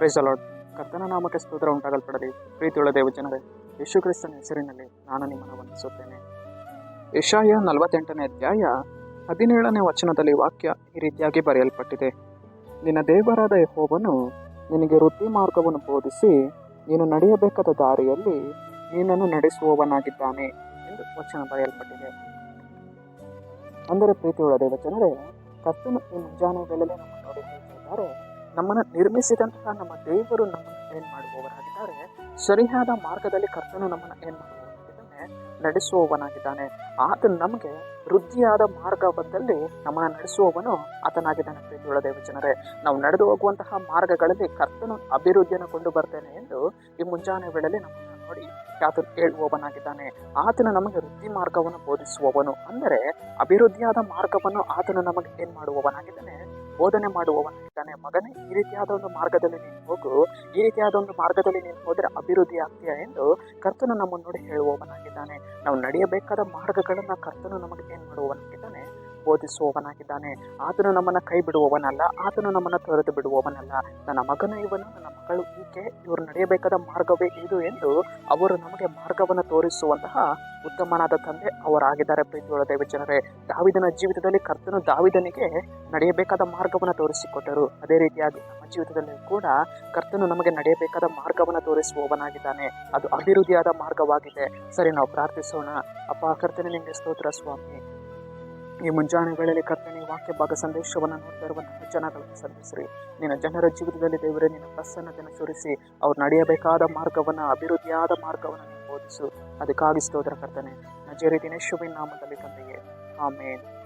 Price ಅಲಾಡ್ ಕರ್ತನ ನಾಮಕ್ಕೆ ಸ್ತೋತ್ರ ಉಂಟಾಗಲ್ಪಡಲಿ. ಪ್ರೀತಿಯುಳ್ಳ ದೇವಜನರೇ ಯೇಸು ಕ್ರಿಸ್ತನ ಹೆಸರಿನಲ್ಲಿ ನಾನು ನಿಮ್ಮನ್ನು ವಂದಿಸುತ್ತೇನೆ. ಯಶಾಯ ನಲವತ್ತೆಂಟನೇ ಅಧ್ಯಾಯ ಹದಿನೇಳನೇ ವಚನದಲ್ಲಿ ವಾಕ್ಯ ಈ ರೀತಿಯಾಗಿ ಬರೆಯಲ್ಪಟ್ಟಿದೆ. ನಿನ್ನ ದೇವರಾದ ಯೆಹೋವನು ನಿನಗೆ ವೃತ್ತಿ ಮಾರ್ಗವನ್ನು ಬೋಧಿಸಿ ನೀನು ನಡೆಯಬೇಕಾದ ದಾರಿಯಲ್ಲಿ ನೀನನ್ನು ನಡೆಸುವವನಾಗಿದ್ದಾನೆ ಎಂದು ವಚನ ಬರೆಯಲ್ಪಟ್ಟಿದೆ. ಅಂದರೆ ಪ್ರೀತಿಯುಳ್ಳ ದೇವಜನರೇ, ಕರ್ತನು ಈ ಮುಂಜಾನೆ ವೇಳೆಯಲ್ಲಿ ನಮ್ಮ ನೋಡಿ ಹೇಳ್ತಿದ್ದಾರೆ ನಮ್ಮನ್ನು ನಿರ್ಮಿಸಿದಂತಹ ನಮ್ಮ ದೇವರು ನಮ್ಮನ್ನು ಏನು ಮಾಡುವವರಾಗಿದ್ದಾರೆ ಸರಿಯಾದ ಮಾರ್ಗದಲ್ಲಿ ಕರ್ತನು ನಮ್ಮನ್ನು ಏನು ಮಾಡುವವನಾಗಿದ್ದಾನೆ? ನಡೆಸುವವನಾಗಿದ್ದಾನೆ. ಆತ ನಮಗೆ ವೃದ್ಧಿಯಾದ ಮಾರ್ಗದಲ್ಲಿ ನಮ್ಮನ್ನು ನಡೆಸುವವನು ಆತನಾಗಿದ್ದಾನೆ ಪ್ರೀತಿಯುಳ್ಳ ದೇವಜನರೇ ನಾವು ನಡೆದು ಹೋಗುವಂತಹ ಮಾರ್ಗಗಳಲ್ಲಿ ಕರ್ತನು ಅಭಿವೃದ್ಧಿಯನ್ನು ಕೊಂಡು ಬರ್ತೇನೆ ಎಂದು ಈ ಮುಂಜಾನೆ ವೇಳೆಯಲ್ಲಿ ನಮ್ಮನ್ನು ನೋಡಿ ಆತನು ಹೇಳುವವನಾಗಿದ್ದಾನೆ ಆತನು ನಮಗೆ ವೃದ್ಧಿ ಮಾರ್ಗವನ್ನು ಬೋಧಿಸುವವನು. ಅಂದರೆ ಅಭಿವೃದ್ಧಿಯಾದ ಮಾರ್ಗವನ್ನು ಆತನು ನಮಗೆ ಏನು ಮಾಡುವವನಾಗಿದ್ದಾನೆ? ಬೋಧನೆ ಮಾಡುವವನಾಗಿದ್ದಾನೆ. ಮಗನೇ, ಈ ರೀತಿಯಾದ ಒಂದು ಮಾರ್ಗದಲ್ಲಿ ನೀನು ಹೋಗು. ಈ ರೀತಿಯಾದ ಒಂದು ಮಾರ್ಗದಲ್ಲಿ ನೀನು ಹೋದರೆ ಅಭಿವೃದ್ಧಿ ಆಗ್ತೀಯಾ ಎಂದು ಕರ್ತನು ನಮ್ಮನ್ನು ನೋಡಿ ಹೇಳುವವನಾಗಿದ್ದಾನೆ. ನಾವು ನಡೆಯಬೇಕಾದ ಮಾರ್ಗಗಳನ್ನು ಕರ್ತನು ನಮಗೆ ಏನು ಮಾಡುವವನಾಗಿದ್ದಾನೆ? ಬೋಧಿಸುವವನಾಗಿದ್ದಾನೆ. ಆತನು ನಮ್ಮನ್ನು ಕೈ ಬಿಡುವವನಲ್ಲ, ಆತನು ನಮ್ಮನ್ನು ತೊರೆದು ಬಿಡುವವನಲ್ಲ. ನನ್ನ ಮಗನು ಇವನು, ನನ್ನ ಮಕ್ಕಳು ಈಕೆ, ಇವರು ನಡೆಯಬೇಕಾದ ಮಾರ್ಗವೇ ಇದು ಎಂದು ಅವರು ನಮಗೆ ಮಾರ್ಗವನ್ನು ತೋರಿಸುವಂತಹ ಉತ್ತಮನಾದ ತಂದೆ ಅವರಾಗಿದ್ದಾರೆ ಪ್ರೀತಿಯುಳ್ಳ ದೇವಜನರೇ. ದಾವಿದನ ಜೀವಿತದಲ್ಲಿ ಕರ್ತನು ದಾವಿದನಿಗೆ ನಡೆಯಬೇಕಾದ ಮಾರ್ಗವನ್ನು ತೋರಿಸಿಕೊಟ್ಟರು. ಅದೇ ರೀತಿಯಾಗಿ ನಮ್ಮ ಜೀವಿತದಲ್ಲಿ ಕೂಡ ಕರ್ತನು ನಮಗೆ ನಡೆಯಬೇಕಾದ ಮಾರ್ಗವನ್ನು ತೋರಿಸುವವನಾಗಿದ್ದಾನೆ. ಅದು ಅಭಿವೃದ್ಧಿಯಾದ ಮಾರ್ಗವಾಗಿದೆ. ಸರಿ, ನಾವು ಪ್ರಾರ್ಥಿಸೋಣ. ಅಪ್ಪ, ಕರ್ತನೇ, ನಿಮಗೆ ಸ್ತೋತ್ರ ಸ್ವಾಮಿ. ಈ ಮುಂಜಾನೆಗಳಲ್ಲಿ ಕರ್ತನೆ ವಾಕ್ಯ ಭಾಗ ಸಂದೇಶವನ್ನು ನೋಡ್ತಾ ಇರುವಂತಹ ಜನಗಳನ್ನು ಸಲ್ಲಿಸ್ರಿ ನಿನ್ನ ಜನರ ಜೀವಿತದಲ್ಲಿ ದೇವರೇ, ನಿನ್ನ ಪ್ರಸನ್ನತೆಯನ್ನು ಸುರಿಸಿ ಅವ್ರು ನಡೆಯಬೇಕಾದ ಮಾರ್ಗವನ್ನು, ಅಭಿವೃದ್ಧಿಯಾದ ಮಾರ್ಗವನ್ನು ನೀನು ಬೋಧಿಸು. ಅದಕ್ಕಾಗಿ ಸ್ತೋತ್ರ ಕರ್ತನೆ. ನಜೇರಿ ದಿನೇಶುವಿನ ನಾಮದಲ್ಲಿ ತಂದೆಯೇ. ಆಮೇನ್.